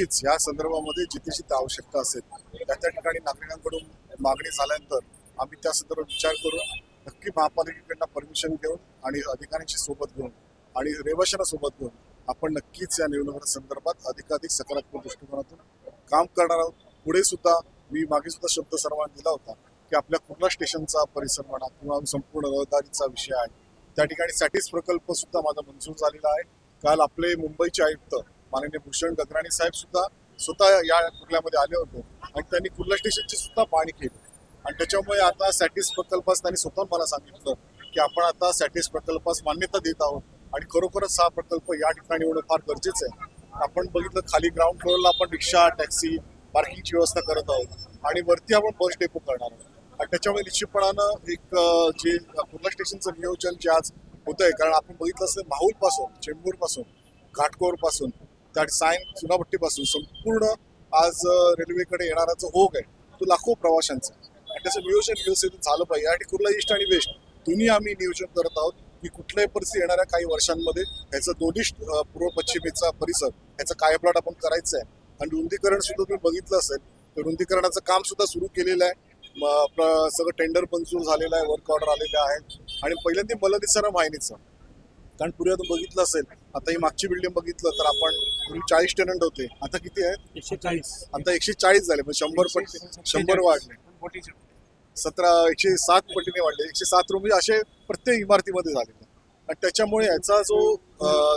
नक्कीच या संदर्भामध्ये जिथे जिथे आवश्यकता असेल. त्या त्या ठिकाणी नागरिकांकडून मागणी झाल्यानंतर आम्ही त्या संदर्भात विचार करून नक्की महापालिकेकडनं परमिशन घेऊन आणि अधिकाऱ्यांची सोबत घेऊन आणि रहिवाशांना सोबत घेऊन आपण नक्कीच या निवडणुका संदर्भात अधिकाधिक सकारात्मक दृष्टिकोनातून काम करणार आहोत. पुढे सुद्धा मी मागे सुद्धा शब्द सर्वांना दिला होता की आपल्या कुर्ला स्टेशनचा परिसर म्हणा किंवा संपूर्ण रहदारीचा विषय आहे. त्या ठिकाणी सॅटिस प्रकल्प सुद्धा माझा मंजूर झालेला आहे. काल आपले मुंबईचे आयुक्त माननीय भूषण गगराणी साहेब सुद्धा स्वतः या कुर्ल्यामध्ये आले होते. आणि त्यांनी कुर्ला स्टेशनची सुद्धा पाहणी केली. आणि त्याच्यामुळे आता सॅटिस प्रकल्पास त्यांनी स्वतः मला सांगितलं की आपण आता सॅटिस प्रकल्पास मान्यता देत आहोत. आणि खरोखरच हा प्रकल्प या ठिकाणी होणं फार गरजेचं आहे. आपण बघितलं खाली ग्राउंड फ्लोअरला आपण रिक्षा टॅक्सी पार्किंगची व्यवस्था करत आहोत. आणि वरती आपण बस डेपो करणार आहोत. आणि त्याच्यामुळे निश्चितपणानं एक जे कुर्ला स्टेशनचं नियोजन जे आज होत आहे कारण आपण बघितलं असं माहूरपासून चेंबूरपासून घाटकोरपासून त्या सायन चुनाभट्टीपासून संपूर्ण आज रेल्वेकडे येणारा जो ओघ आहे तो लाखो प्रवाशांचा आणि त्याचं नियोजन व्यवस्थित झालं पाहिजे. आणि कुर्ला ईस्ट आणि वेस्ट दोन्ही आम्ही नियोजन करत आहोत की कुठल्याही परिस्थिती येणाऱ्या काही वर्षांमध्ये ह्याचं दोन्ही पूर्व पश्चिमेचा परिसर याचा कायप्लॉट आपण करायचं आहे. आणि रुंदीकरण सुद्धा तुम्ही बघितलं असेल तर रुंदीकरणाचं काम सुद्धा सुरू केलेलं आहे. सगळं टेंडर मंजूर झालेलं आहे वर्क ऑर्डर आलेले आहे. आणि पहिल्यांदा मलनिसरम वाहिनीचं कारण पूर्वी आपण बघितलं असेल आता ही मागची बिल्डिंग बघितलं तर आपण पूर्वी चाळीस टेनंट होते. आता किती आहेत? एकशे चाळीस. आता एकशे चाळीस झाले म्हणजे शंभर पट शंभर वाढले. सतरा एकशे सात पटीने वाढले. एकशे सात रुपये असे प्रत्येक इमारतीमध्ये झालेले आहेत. आणि त्याच्यामुळे याचा जो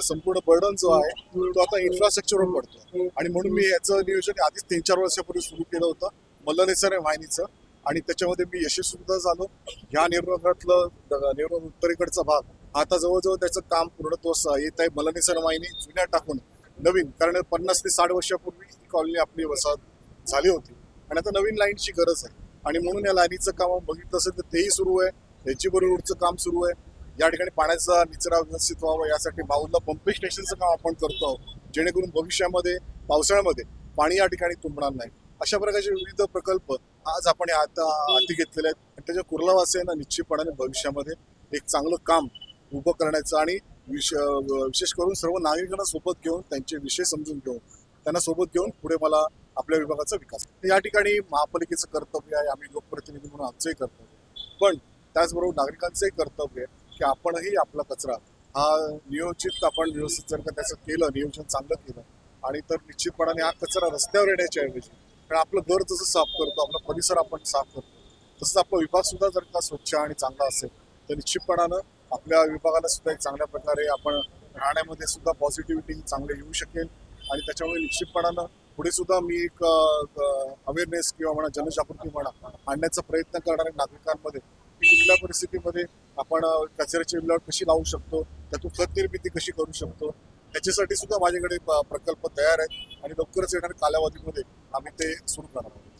संपूर्ण बर्डन जो आहे तो आता इन्फ्रास्ट्रक्चरवर पडतो. आणि म्हणून मी याचं नियोजन आधीच तीन चार वर्षापूर्वी सुरू केलं होतं मल्लनेसर वाहिनीचं. आणि त्याच्यामध्ये मी यशस्वी सुद्धा झालो. ह्या निवडणुकातलं निवडणूक उत्तरेकडचा भाग आता जवळजवळ त्याचं काम पूर्णत्वास येत आहे. मलनेसर वाहिनी जुन्या टाकून नवीन कारण पन्नास ते साठ वर्षापूर्वी ही कॉलनी आपली वसाहत झाली होती. आणि आता नवीन लाईनची गरज आहे. आणि म्हणून या लाईनीचं काम बघितलं असेल तर तेही सुरू आहे. ह्याची रोडचं काम सुरू आहे. या ठिकाणी पाण्याचा निचरा व्यवस्थित व्हावा यासाठी माऊलला पंपिंग स्टेशनचं काम आपण करतो आहोत. जेणेकरून भविष्यामध्ये पावसाळ्यामध्ये पाणी या ठिकाणी तुंबणार नाही. अशा प्रकारचे विविध प्रकल्प आज आपण आता हाती घेतलेले आहेत. आणि त्याच्या कुर्लावासियांना निश्चितपणाने भविष्यामध्ये एक चांगलं काम उभं करण्याचं आणि विश विशेष करून सर्व नागरिकांना सोबत घेऊन त्यांचे विषय समजून घेऊन त्यांना सोबत घेऊन पुढे मला आपल्या विभागाचा विकास. या ठिकाणी महापालिकेचं कर्तव्य आहे आम्ही लोकप्रतिनिधी म्हणून आमचंही कर्तव्य पण त्याचबरोबर नागरिकांचंही कर्तव्य आहे की आपणही आपला कचरा हा नियोजित आपण व्यवस्थित जर का त्याचं केलं नियोजन चांगलं केलं आणि तर निश्चितपणाने हा कचरा रस्त्यावर येण्याच्या ऐवजी कारण आपलं घर जसं साफ करतो आपला परिसर आपण साफ करतो तसंच आपला विभाग सुद्धा जर का स्वच्छ आणि चांगला असेल तर निश्चितपणानं आपल्या विभागाला सुद्धा एक चांगल्या प्रकारे आपण राहण्यामध्ये सुद्धा पॉझिटिव्हिटी चांगली येऊ शकेल. आणि त्याच्यामुळे निश्चितपणानं पुढे सुद्धा मी एक अवेअरनेस किंवा म्हणा जनजागृती म्हणा आणण्याचा प्रयत्न करणाऱ्या नागरिकांमध्ये की कुठल्या परिस्थितीमध्ये आपण कचऱ्याची विल्हेवाट कशी लावू शकतो त्यातून खत निर्मिती कशी करू शकतो त्याच्यासाठी सुद्धा माझ्याकडे प- प्रकल्प तयार आहेत आणि लवकरच येणाऱ्या कालावधीमध्ये आम्ही ते सुरू करणार आहोत.